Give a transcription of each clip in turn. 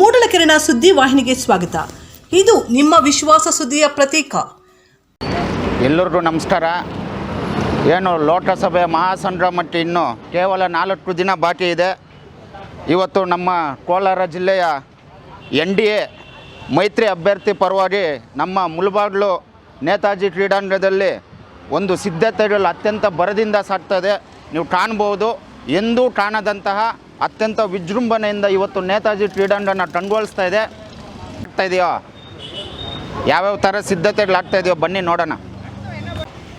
ಮೂಡಲಕೆರೆನ ಸುದ್ದಿ ವಾಹಿನಿಗೆ ಸ್ವಾಗತ. ಇದು ನಿಮ್ಮ ವಿಶ್ವಾಸ ಸುದ್ದಿಯ ಪ್ರತೀಕ. ಎಲ್ಲರಿಗೂ ನಮಸ್ಕಾರ. ಏನು ಲೋಕಸಭೆ ಮಹಾಸಂಗ್ರಾಮಕ್ಕೆ ಇನ್ನು ಕೇವಲ ನಾಲ್ಕು ದಿನ ಬಾಕಿ ಇದೆ. ಇವತ್ತು ನಮ್ಮ ಕೋಲಾರ ಜಿಲ್ಲೆಯ ಎನ್ ಡಿ ಎ ಮೈತ್ರಿ ಅಭ್ಯರ್ಥಿ ಪರವಾಗಿ ನಮ್ಮ ಮುಳಬಾಗ್ಲು ನೇತಾಜಿ ಕ್ರೀಡಾಂಗಣದಲ್ಲಿ ಒಂದು ಸಿದ್ಧತೆಗಳು ಅತ್ಯಂತ ಬರದಿಂದ ಸಾಗ್ತದೆ ನೀವು ಕಾಣ್ಬೋದು ಎಂದೂ ಕಾಣದಂತಹ ಅತ್ಯಂತ ವಿಜೃಂಭಣೆಯಿಂದ ಇವತ್ತು ನೇತಾಜಿ ಕ್ರೀಡಾಂಗಣ ಕಂಡುಗೊಳಿಸ್ತಾ ಇದೆ. ಆಗ್ತಾ ಇದೆಯೋ? ಯಾವ್ಯಾವ ಥರ ಸಿದ್ಧತೆಗಳಾಗ್ತಾ ಇದೆಯೋ ಬನ್ನಿ ನೋಡೋಣ.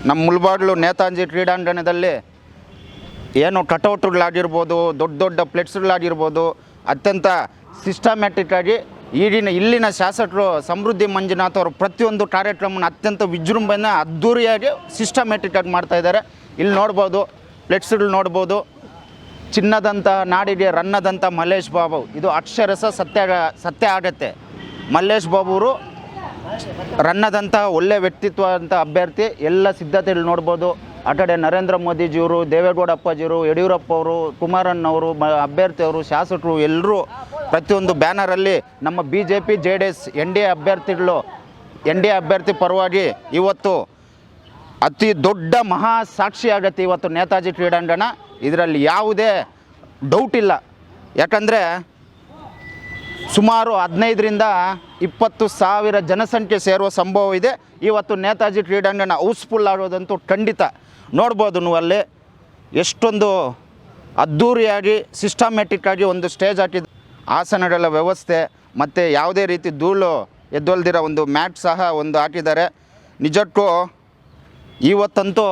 ನಮ್ಮ ಮುಲ್ಬಾಗ್ಲು ನೇತಾಜಿ ಕ್ರೀಡಾಂಗಣದಲ್ಲಿ ಏನು ಕಟೌಟ್ಗಳಾಗಿರ್ಬೋದು, ದೊಡ್ಡ ದೊಡ್ಡ ಪ್ಲೇಟ್ಸ್ಗಳಾಗಿರ್ಬೋದು, ಅತ್ಯಂತ ಸಿಸ್ಟಮ್ಯಾಟಿಕ್ ಆಗಿ ಈಗಿನ ಇಲ್ಲಿನ ಶಾಸಕರು ಸಮೃದ್ಧಿ ಮಂಜುನಾಥ್ ಅವರು ಪ್ರತಿಯೊಂದು ಕಾರ್ಯಕ್ರಮನ ಅತ್ಯಂತ ವಿಜೃಂಭಣೆ ಅದ್ಧೂರಿಯಾಗಿ ಸಿಸ್ಟಮ್ಯಾಟಿಕ್ ಆಗಿ ಮಾಡ್ತಾ ಇದ್ದಾರೆ. ಇಲ್ಲಿ ನೋಡ್ಬೋದು, ಪ್ಲೇಟ್ಸ್ಗಳು ನೋಡ್ಬೋದು ಚಿನ್ನದಂಥ ನಾಡಿಗೆ ರನ್ನದಂಥ ಮಲ್ಲೇಶ್ ಬಾಬು. ಇದು ಅಕ್ಷರಸ ಸತ್ಯ ಸತ್ಯ ಆಗತ್ತೆ. ಮಲ್ಲೇಶ್ ಬಾಬು ಅವರು ರನ್ನದಂಥ ಒಳ್ಳೆ ವ್ಯಕ್ತಿತ್ವ ಅಂತ ಅಭ್ಯರ್ಥಿ. ಎಲ್ಲ ಸಿದ್ಧತೆಗಳು ನೋಡ್ಬೋದು. ಆ ಕಡೆ ನರೇಂದ್ರ ಮೋದಿಜಿಯವರು ದೇವೇಗೌಡ ಅಪ್ಪಾಜಿಯವರು ಯಡಿಯೂರಪ್ಪ ಅವರು ಕುಮಾರಣ್ಣವರು, ಮ, ಅಭ್ಯರ್ಥಿಯವರು, ಶಾಸಕರು ಎಲ್ಲರೂ ಪ್ರತಿಯೊಂದು ಬ್ಯಾನರಲ್ಲಿ ನಮ್ಮ B J P J D S N D A ಅಭ್ಯರ್ಥಿಗಳು, ಎನ್ ಡಿ ಎ ಅಭ್ಯರ್ಥಿ ಪರವಾಗಿ ಇವತ್ತು ಅತಿ ದೊಡ್ಡ ಮಹಾ ಸಾಕ್ಷಿ ಆಗತ್ತೆ ಇವತ್ತು ನೇತಾಜಿ ಕ್ರೀಡಾಂಗಣ. ಇದರಲ್ಲಿ ಯಾವುದೇ ಡೌಟ್ ಇಲ್ಲ. ಯಾಕಂದರೆ ಸುಮಾರು ಹದಿನೈದರಿಂದ ಇಪ್ಪತ್ತು ಸಾವಿರ ಜನಸಂಖ್ಯೆ ಸೇರುವ ಸಂಭವ ಇದೆ. ಇವತ್ತು ನೇತಾಜಿ ಕ್ರೀಡಾಂಗಣ ಹೌಸ್ಫುಲ್ ಆಗೋದಂತೂ ಖಂಡಿತ. ನೋಡ್ಬೋದು ನೀವು ಅಲ್ಲಿ ಎಷ್ಟೊಂದು ಅದ್ಧೂರಿಯಾಗಿ ಸಿಸ್ಟಮ್ಯಾಟಿಕ್ಕಾಗಿ ಒಂದು ಸ್ಟೇಜ್ ಹಾಕಿದ ಆಸನಗಳ ವ್ಯವಸ್ಥೆ, ಮತ್ತು ಯಾವುದೇ ರೀತಿ ಧೂಳು ಎದ್ದೊಲ್ದಿರೋ ಒಂದು ಮ್ಯಾಟ್ ಸಹ ಒಂದು ಹಾಕಿದ್ದಾರೆ. ನಿಜಕ್ಕೂ ಇವತ್ತಂತೂ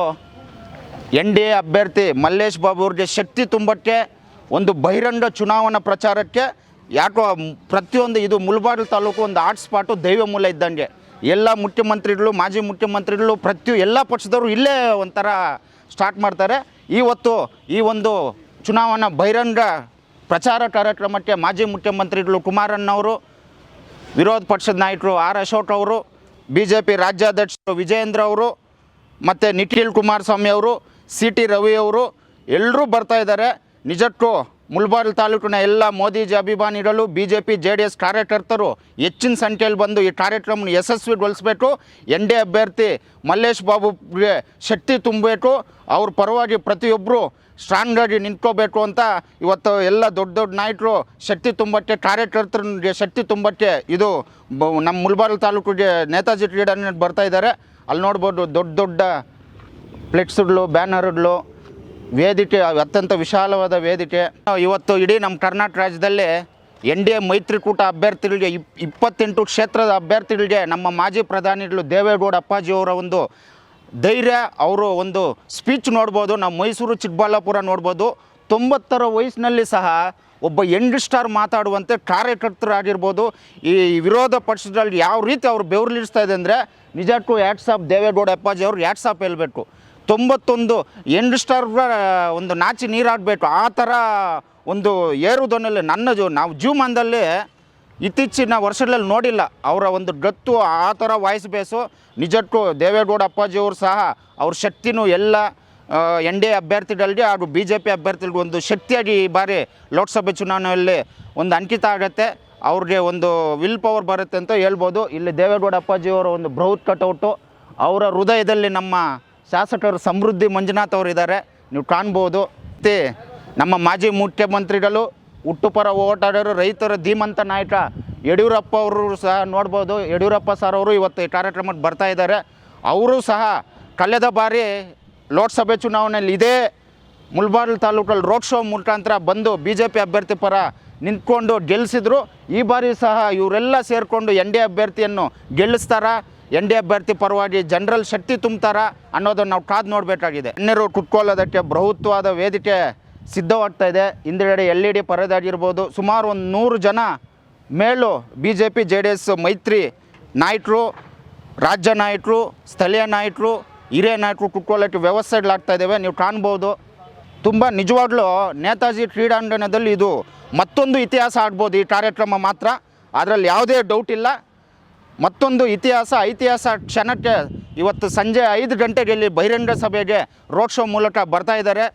ಎನ್ ಡಿ ಎ ಅಭ್ಯರ್ಥಿ ಮಲ್ಲೇಶ್ ಬಾಬು ಅವ್ರಿಗೆ ಶಕ್ತಿ ತುಂಬಕ್ಕೆ ಒಂದು ಬಹಿರಂಗ ಚುನಾವಣಾ ಪ್ರಚಾರಕ್ಕೆ ಯಾಕೋ ಪ್ರತಿಯೊಂದು ಇದು ಮುಲ್ಬಾಗಿಲು ತಾಲೂಕು ಒಂದು ಹಾಟ್ ಸ್ಪಾಟು ದೈವ ಮೂಲ ಇದ್ದಂಗೆ. ಎಲ್ಲ ಮುಖ್ಯಮಂತ್ರಿಗಳು, ಮಾಜಿ ಮುಖ್ಯಮಂತ್ರಿಗಳು ಪ್ರತಿ ಎಲ್ಲ ಪಕ್ಷದವರು ಇಲ್ಲೇ ಒಂಥರ ಸ್ಟಾರ್ಟ್ ಮಾಡ್ತಾರೆ. ಇವತ್ತು ಈ ಒಂದು ಚುನಾವಣಾ ಬಹಿರಂಗ ಪ್ರಚಾರ ಕಾರ್ಯಕ್ರಮಕ್ಕೆ ಮಾಜಿ ಮುಖ್ಯಮಂತ್ರಿಗಳು ಕುಮಾರಣ್ಣವರು ವಿರೋಧ ಪಕ್ಷದ ನಾಯಕರು ಆರ್ ಅಶೋಕ್ ಅವರು ಬಿ ಜೆ ಪಿ ರಾಜ್ಯಾಧ್ಯಕ್ಷರು ವಿಜಯೇಂದ್ರ ಅವರು ಮತ್ತು ನಿಖಿಲ್ ಕುಮಾರಸ್ವಾಮಿ ಅವರು ಸಿ ಟಿ ರವಿ ಅವರು ಎಲ್ಲರೂ ಬರ್ತಾ ಇದ್ದಾರೆ. ನಿಜಕ್ಕೂ ಮುಲ್ಬಾರ್ ತಾಲೂಕಿನ ಎಲ್ಲ ಮೋದಿಜಿ ಅಭಿಮಾನಿಗಳು B J P J D S ಕಾರ್ಯಕರ್ತರು ಹೆಚ್ಚಿನ ಸಂಖ್ಯೆಯಲ್ಲಿ ಬಂದು ಈ ಕಾರ್ಯಕ್ರಮನ ಯಶಸ್ವಿಗೊಳಿಸಬೇಕು. ಎನ್ ಡಿ ಅಭ್ಯರ್ಥಿ ಮಲ್ಲೇಶ್ ಬಾಬುಗೆ ಶಕ್ತಿ ತುಂಬಬೇಕು. ಅವ್ರ ಪರವಾಗಿ ಪ್ರತಿಯೊಬ್ಬರು ಸ್ಟ್ರಾಂಗಾಗಿ ನಿಂತ್ಕೋಬೇಕು ಅಂತ ಇವತ್ತು ಎಲ್ಲ ದೊಡ್ಡ ದೊಡ್ಡ ನಾಯಕರು ಶಕ್ತಿ ತುಂಬಕ್ಕೆ, ಕಾರ್ಯಕರ್ತರಿಗೆ ಶಕ್ತಿ ತುಂಬಕ್ಕೆ ಇದು ನಮ್ಮ ಮುಲ್ಬಾಗಿಲು ತಾಲೂಕಿಗೆ ನೇತಾಜಿ ಕ್ರೀಡಾಂಗಣ ಬರ್ತಾ ಇದ್ದಾರೆ. ಅಲ್ಲಿ ನೋಡ್ಬೋದು ದೊಡ್ಡ ದೊಡ್ಡ ಫ್ಲೆಕ್ಸ್ಗಳು ಬ್ಯಾನರ್ಗಳು, ವೇದಿಕೆ, ಅತ್ಯಂತ ವಿಶಾಲವಾದ ವೇದಿಕೆ. ಇವತ್ತು ಇಡೀ ನಮ್ಮ ಕರ್ನಾಟಕ ರಾಜ್ಯದಲ್ಲಿ ಎನ್ ಡಿ ಎ ಮೈತ್ರಿಕೂಟ ಅಭ್ಯರ್ಥಿಗಳಿಗೆ ಇಪ್, ಇಪ್ಪತ್ತೆಂಟು ಕ್ಷೇತ್ರದ ಅಭ್ಯರ್ಥಿಗಳಿಗೆ ನಮ್ಮ ಮಾಜಿ ಪ್ರಧಾನಿಗಳು ದೇವೇಗೌಡ ಅಪ್ಪಾಜಿಯವರ ಒಂದು ಧೈರ್ಯ, ಅವರು ಒಂದು ಸ್ಪೀಚ್ ನೋಡ್ಬೋದು ನಾವು ಮೈಸೂರು ಚಿಕ್ಕಬಳ್ಳಾಪುರ ನೋಡ್ಬೋದು. ತೊಂಬತ್ತರ ವಯಸ್ಸಿನಲ್ಲಿ ಸಹ ಒಬ್ಬ ಯಂಗ್ ಸ್ಟಾರ್ ಮಾತಾಡುವಂತೆ ಕಾರ್ಯಕರ್ತರಾಗಿರ್ಬೋದು. ಈ ವಿರೋಧ ಪಕ್ಷದಲ್ಲಿ ಯಾವ ರೀತಿ ಅವರು ಬೆವರ್ಲಿಡಿಸ್ತಾ ಇದೆ ಅಂದರೆ ನಿಜಕ್ಕೂ ಯಾಟ್ಸಾಪ್ ದೇವೇಗೌಡ ಅಪ್ಪಾಜಿ ಅವರು ಯಾಡ್ಸ್ ಆಫ್ ಹೇಳಬೇಕು. ತೊಂಬತ್ತೊಂದು ಎಂಡ್ ಸ್ಟಾರ್ ಒಂದು ನಾಚಿ ನೀರಾಡಬೇಕು. ಆ ಥರ ಒಂದು ಏರುದೊನ್ನಲ್ಲಿ ನನ್ನ ಜೀವ ನಾವು ಜೀವಮಾನದಲ್ಲಿ ಇತ್ತೀಚಿನ ವರ್ಷಗಳಲ್ಲಿ ನೋಡಿಲ್ಲ. ಅವರ ಒಂದು ಗತ್ತು ಆ ಥರ ವಾಯ್ಸ್ ಬೇಸು ನಿಜಕ್ಕೂ ದೇವೇಗೌಡ ಅಪ್ಪಾಜಿಯವರು ಸಹ ಅವ್ರ ಶಕ್ತಿನೂ ಎಲ್ಲ ಎನ್ ಡಿ ಎ ಅಭ್ಯರ್ಥಿಗಳಿಗೆ ಹಾಗೂ ಬಿ ಜೆ ಪಿ ಅಭ್ಯರ್ಥಿಗಳಿಗೆ ಒಂದು ಶಕ್ತಿಯಾಗಿ ಈ ಬಾರಿ ಲೋಕಸಭೆ ಚುನಾವಣೆಯಲ್ಲಿ ಒಂದು ಅಂಕಿತ ಆಗುತ್ತೆ. ಅವ್ರಿಗೆ ಒಂದು ವಿಲ್ ಪವರ್ ಬರುತ್ತೆ ಅಂತ ಹೇಳ್ಬೋದು. ಇಲ್ಲಿ ದೇವೇಗೌಡ ಅಪ್ಪಾಜಿಯವರ ಒಂದು ಬೃಹತ್ ಕಟೌಟು. ಅವರ ಹೃದಯದಲ್ಲಿ ನಮ್ಮ ಶಾಸಕರು ಸಮೃದ್ಧಿ ಮಂಜುನಾಥ್ ಅವರು ಇದ್ದಾರೆ. ನೀವು ಕಾಣ್ಬೋದು. ಮತ್ತು ನಮ್ಮ ಮಾಜಿ ಮುಖ್ಯಮಂತ್ರಿಗಳು, ಹುಟ್ಟುಪರ ಹೋರಾಟಗಾರರು ರೈತರ, ಧೀಮಂತ ನಾಯಕ ಯಡಿಯೂರಪ್ಪ ಅವರು ಸಹ ನೋಡ್ಬೋದು. ಯಡಿಯೂರಪ್ಪ ಸರ್ ಅವರು ಇವತ್ತು ಈ ಕಾರ್ಯಕ್ರಮಕ್ಕೆ ಬರ್ತಾ ಇದ್ದಾರೆ. ಅವರು ಸಹ ಕಳೆದ ಬಾರಿ ಲೋಕಸಭೆ ಚುನಾವಣೆಯಲ್ಲಿ ಇದೇ ಮುಲ್ಬಾರ್ಲ್ ತಾಲೂಕಲ್ಲಿ ರೋಡ್ ಶೋ ಮುಖಾಂತರ ಬಂದು ಬಿ ಜೆ ಪಿ ಅಭ್ಯರ್ಥಿ ಪರ ನಿಂತ್ಕೊಂಡು ಗೆಲ್ಲಿಸಿದ್ರು ಈ ಬಾರಿ ಸಹ ಇವರೆಲ್ಲ ಸೇರಿಕೊಂಡು ಎನ್ ಡಿ ಅಭ್ಯರ್ಥಿಯನ್ನು ಗೆಲ್ಲಿಸ್ತಾರಾ. ಎನ್ ಡಿ ಅಭ್ಯರ್ಥಿ ಪರವಾಗಿ ಜನರಲ್ ಶಕ್ತಿ ತುಂಬ್ತಾರ ಅನ್ನೋದನ್ನು ನಾವು ಕಾದು ನೋಡಬೇಕಾಗಿದೆ. ಅನ್ಯರು ಕುಟ್ಕೊಳ್ಳೋದಕ್ಕೆ ಬೃಹತ್ವಾದ ವೇದಿಕೆ ಸಿದ್ಧವಾಗ್ತಾ ಇದೆ. ಹಿಂದುಗಡೆ ಎಲ್ ಇ ಡಿ ಪರದಾಗಿರ್ಬೋದು. ಸುಮಾರು ಒಂದು ನೂರು ಜನ ಮೇಲು B J P, J D S ಮೈತ್ರಿ ನಾಯಕರು, ರಾಜ್ಯ ನಾಯಕರು, ಸ್ಥಳೀಯ ನಾಯಕರು, ಹಿರಿಯ ನಾಯಕರು ಕುಟ್ಕೊಳ್ಳೋಕ್ಕೆ ವ್ಯವಸ್ಥೆಗಳಾಗ್ತಾ ಇದ್ದಾವೆ ನೀವು ಕಾಣ್ಬೋದು. ತುಂಬ ನಿಜವಾಗ್ಲೂ ನೇತಾಜಿ ಕ್ರೀಡಾಂಗಣದಲ್ಲಿ ಇದು ಮತ್ತೊಂದು ಇತಿಹಾಸ ಆಡ್ಬೋದು. ಈ ಕಾರ್ಯಕ್ರಮ ಮಾತ್ರ. ಅದರಲ್ಲಿ ಯಾವುದೇ ಡೌಟ್ ಇಲ್ಲ. ಮತ್ತೊಂದು ಇತಿಹಾಸ, ಐತಿಹಾಸ ಕ್ಷಣಕ್ಕೆ ಇವತ್ತು ಸಂಜೆ ಐದು ಗಂಟೆಗೆ ಇಲ್ಲಿ ಬಹಿರಂಗ ಸಭೆಗೆ ರೋಡ್ ಶೋ ಮೂಲಕ ಬರ್ತಾ ಇದ್ದಾರೆ.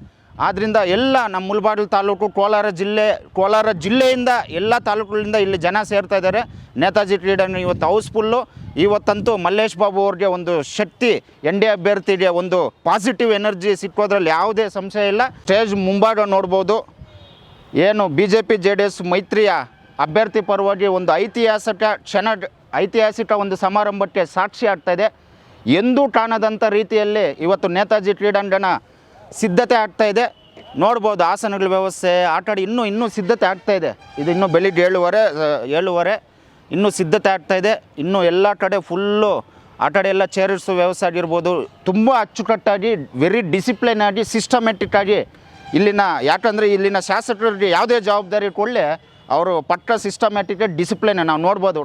ಆದ್ದರಿಂದ ಎಲ್ಲ ನಮ್ಮ ಮುಲ್ಬಾಗಿಲು ತಾಲೂಕು, ಕೋಲಾರ ಜಿಲ್ಲೆ, ಕೋಲಾರ ಜಿಲ್ಲೆಯಿಂದ ಎಲ್ಲ ತಾಲೂಕುಗಳಿಂದ ಇಲ್ಲಿ ಜನ ಸೇರ್ತಾ ಇದ್ದಾರೆ. ನೇತಾಜಿ ಕ್ರೀಡಾಂಗಣ ಇವತ್ತು ಹೌಸ್ಫುಲ್ಲು ಇವತ್ತಂತೂ ಮಲ್ಲೇಶ್ ಬಾಬು ಅವ್ರಿಗೆ ಒಂದು ಶಕ್ತಿ, ಎನ್ ಡಿ ಅಭ್ಯರ್ಥಿಗೆ ಒಂದು ಪಾಸಿಟಿವ್ ಎನರ್ಜಿ ಸಿಕ್ಕೋದ್ರಲ್ಲಿ ಯಾವುದೇ ಸಂಶಯ ಇಲ್ಲ. ಸ್ಟೇಜ್ ಮುಂಭಾಗ ನೋಡ್ಬೋದು. ಏನು B J P J D S ಮೈತ್ರಿಯ ಅಭ್ಯರ್ಥಿ ಪರವಾಗಿ ಒಂದು ಐತಿಹಾಸಿಕ ಕ್ಷಣ, ಐತಿಹಾಸಿಕ ಒಂದು ಸಮಾರಂಭಕ್ಕೆ ಸಾಕ್ಷಿ ಆಗ್ತಾ ಇದೆ. ಎಂದೂ ಕಾಣದಂಥ ರೀತಿಯಲ್ಲಿ ಇವತ್ತು ನೇತಾಜಿ ಕ್ರೀಡಾಂಗಣ ಸಿದ್ಧತೆ ಇದೆ. ನೋಡ್ಬೋದು ಆಸನಗಳ ವ್ಯವಸ್ಥೆ ಆಟಾಡಿ ಇನ್ನೂ ಇನ್ನೂ ಸಿದ್ಧತೆ ಆಗ್ತಾ ಇದೆ. ಇದು ಇನ್ನೂ ಬೆಳಿಗ್ಗೆ ಏಳುವರೆ ಏಳುವರೆ, ಇನ್ನೂ ಸಿದ್ಧತೆ ಆಗ್ತಾ ಇದೆ. ಇನ್ನೂ ಎಲ್ಲ ಕಡೆ ಫುಲ್ಲು ಆಟಾಡಿ ಎಲ್ಲ ಚೇರ್ಸ್ ವ್ಯವಸ್ಥೆ ಆಗಿರ್ಬೋದು. ತುಂಬ ಅಚ್ಚುಕಟ್ಟಾಗಿ ವೆರಿ ಡಿಸಿಪ್ಲಿನ್ ಆಗಿ ಸಿಸ್ಟಮೆಟಿಕ್ ಆಗಿ ಇಲ್ಲಿನ ಯಾಕಂದರೆ ಇಲ್ಲಿನ ಶಾಸಕರಿಗೆ ಯಾವುದೇ ಜವಾಬ್ದಾರಿ ಕೊಡಲಿ ಅವರು ಪಟ್ಟ ಸಿಸ್ಟಮ್ಯಾಟಿಕ್ ಡಿಸಿಪ್ಲಿನ್ ನಾವು ನೋಡ್ಬೋದು.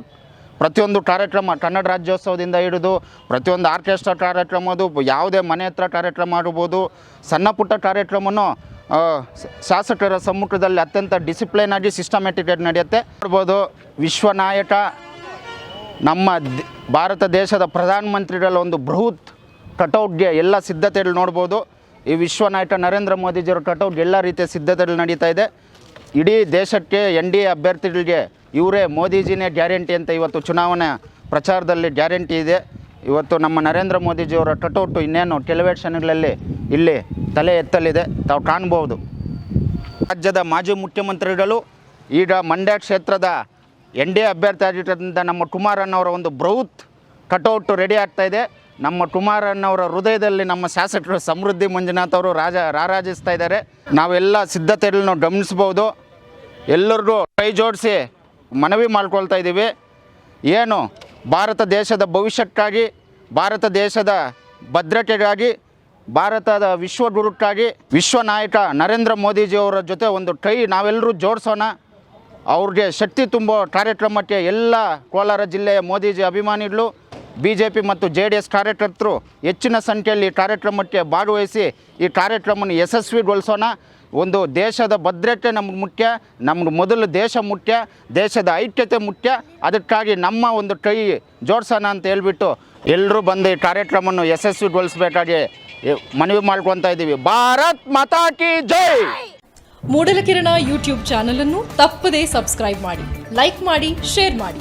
ಪ್ರತಿಯೊಂದು ಕಾರ್ಯಕ್ರಮ ಕನ್ನಡ ರಾಜ್ಯೋತ್ಸವದಿಂದ ಹಿಡಿದು ಪ್ರತಿಯೊಂದು ಆರ್ಕೆಸ್ಟ್ರಾ ಕಾರ್ಯಕ್ರಮದು ಯಾವುದೇ ಮನೆ ಹತ್ರ ಕಾರ್ಯಕ್ರಮ ಆಗ್ಬೋದು. ಸಣ್ಣ ಪುಟ್ಟ ಕಾರ್ಯಕ್ರಮನೂ ಶಾಸಕರ ಸಮ್ಮುಖದಲ್ಲಿ ಅತ್ಯಂತ ಡಿಸಿಪ್ಲೈನ್ ಆಗಿ ಸಿಸ್ಟಮ್ಯಾಟಿಕ್ ಆಗಿ ನಡೆಯುತ್ತೆ. ನೋಡ್ಬೋದು, ವಿಶ್ವನಾಯಕ, ನಮ್ಮ ಭಾರತ ದೇಶದ ಪ್ರಧಾನಮಂತ್ರಿಗಳ ಒಂದು ಬೃಹತ್ ಕಟೌಟ್ಗೆ ಎಲ್ಲ ಸಿದ್ಧತೆಗಳು ನೋಡ್ಬೋದು. ಈ ವಿಶ್ವ ನಾಯಕ ನರೇಂದ್ರ ಮೋದಿಜಿಯವರ ಕಟೌಟ್ ಎಲ್ಲ ರೀತಿಯ ಸಿದ್ಧತೆಗಳು ನಡೀತಾ ಇದೆ. ಇಡೀ ದೇಶಕ್ಕೆ ಎನ್ ಡಿ ಎ ಅಭ್ಯರ್ಥಿಗಳಿಗೆ ಇವರೇ ಮೋದಿಜಿನೇ ಗ್ಯಾರಂಟಿ ಅಂತ ಇವತ್ತು ಚುನಾವಣೆ ಪ್ರಚಾರದಲ್ಲಿ ಗ್ಯಾರಂಟಿ ಇದೆ. ಇವತ್ತು ನಮ್ಮ ನರೇಂದ್ರ ಮೋದಿಜಿಯವರ ಕಟೌಟು ಇನ್ನೇನು ಕೆಲವೇ ಕ್ಷಣಗಳಲ್ಲಿ ಇಲ್ಲಿ ತಲೆ ಎತ್ತಲಿದೆ. ತಾವು ಕಾಣ್ಬೋದು ರಾಜ್ಯದ ಮಾಜಿ ಮುಖ್ಯಮಂತ್ರಿಗಳು ಈಗ ಮಂಡ್ಯ ಕ್ಷೇತ್ರದ ಎನ್ ಡಿ ಎ ಅಭ್ಯರ್ಥಿ ಆಗಿದ್ದರಿಂದ ನಮ್ಮ ಕುಮಾರಣ್ಣವರ ಒಂದು ಬೃಹತ್ ಕಟೌಟು ರೆಡಿ ಆಗ್ತಾ ಇದೆ. ನಮ್ಮ ಕುಮಾರಣ್ಣವರ ಹೃದಯದಲ್ಲಿ ನಮ್ಮ ಶಾಸಕರು ಸಮೃದ್ಧಿ ಮಂಜುನಾಥ್ ಅವರು ರಾಜ ರಾರಾಜಿಸ್ತಾ ಇದ್ದಾರೆ. ನಾವೆಲ್ಲ ಸಿದ್ಧತೆಗಳನ್ನು ಗಮನಿಸ್ಬೋದು ಎಲ್ಲರಿಗೂ ಕೈ ಜೋಡಿಸಿ ಮನವಿ ಮಾಡ್ಕೊಳ್ತಾ ಇದ್ದೀವಿ. ಏನು? ಭಾರತ ದೇಶದ ಭವಿಷ್ಯಕ್ಕಾಗಿ, ಭಾರತ ದೇಶದ ಭದ್ರತೆಗಾಗಿ, ಭಾರತದ ವಿಶ್ವ ಗುರುಕ್ಕಾಗಿ ವಿಶ್ವ ನಾಯಕ ನರೇಂದ್ರ ಮೋದಿಜಿಯವರ ಜೊತೆ ಒಂದು ಕೈ ನಾವೆಲ್ಲರೂ ಜೋಡಿಸೋಣ. ಅವ್ರಿಗೆ ಶಕ್ತಿ ತುಂಬೋ ಕಾರ್ಯಕ್ರಮಕ್ಕೆ ಎಲ್ಲ ಕೋಲಾರ ಜಿಲ್ಲೆಯ ಮೋದಿಜಿ ಅಭಿಮಾನಿಗಳು ಬಿ ಜೆ ಪಿ ಮತ್ತು ಜೆ ಡಿ ಎಸ್ ಕಾರ್ಯಕರ್ತರು ಹೆಚ್ಚಿನ ಸಂಖ್ಯೆಯಲ್ಲಿ ಕಾರ್ಯಕ್ರಮಕ್ಕೆ ಭಾಗವಹಿಸಿ ಈ ಕಾರ್ಯಕ್ರಮವನ್ನು ಯಶಸ್ವಿಗೊಳಿಸೋಣ. ಒಂದು ದೇಶದ ಭದ್ರತೆ ನಮ್ಗೆ ಮುಖ್ಯ, ನಮ್ಗೆ ಮೊದಲು ದೇಶ ಮುಖ್ಯ, ದೇಶದ ಐಕ್ಯತೆ ಮುಖ್ಯ. ಅದಕ್ಕಾಗಿ ನಮ್ಮ ಒಂದು ಕೈ ಜೋಡಿಸೋಣ ಅಂತ ಹೇಳ್ಬಿಟ್ಟು ಎಲ್ಲರೂ ಬಂದು ಈ ಕಾರ್ಯಕ್ರಮವನ್ನು ಯಶಸ್ವಿಗೊಳಿಸಬೇಕಾಗಿ ಮನವಿ ಮಾಡ್ಕೊತಾ ಇದ್ದೀವಿ. ಭಾರತ್ ಮಾತಾ ಕಿ ಜೈ! ಮೂಡಲಕಿರಣ ಯೂಟ್ಯೂಬ್ ಚಾನಲನ್ನು ತಪ್ಪದೇ ಸಬ್ಸ್ಕ್ರೈಬ್ ಮಾಡಿ, ಲೈಕ್ ಮಾಡಿ, ಶೇರ್ ಮಾಡಿ.